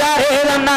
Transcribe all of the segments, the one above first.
யாரே நன்னா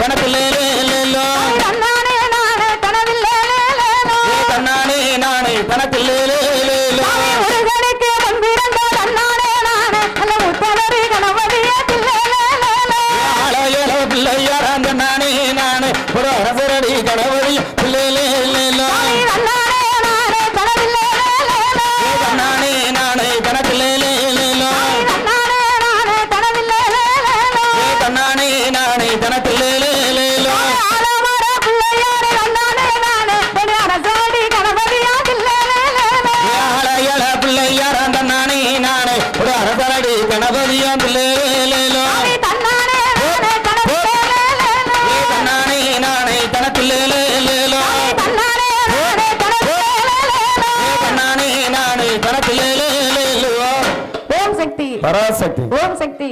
கணக்கில்லே நானே கணக்கில்லே கணபதியான் பிள்ளையிலோ தன்னானே நானே தனத்தில்லேலோ தன்னானே நானே தனத்தில்லேலோ ஓம் சக்தி பராசக்தி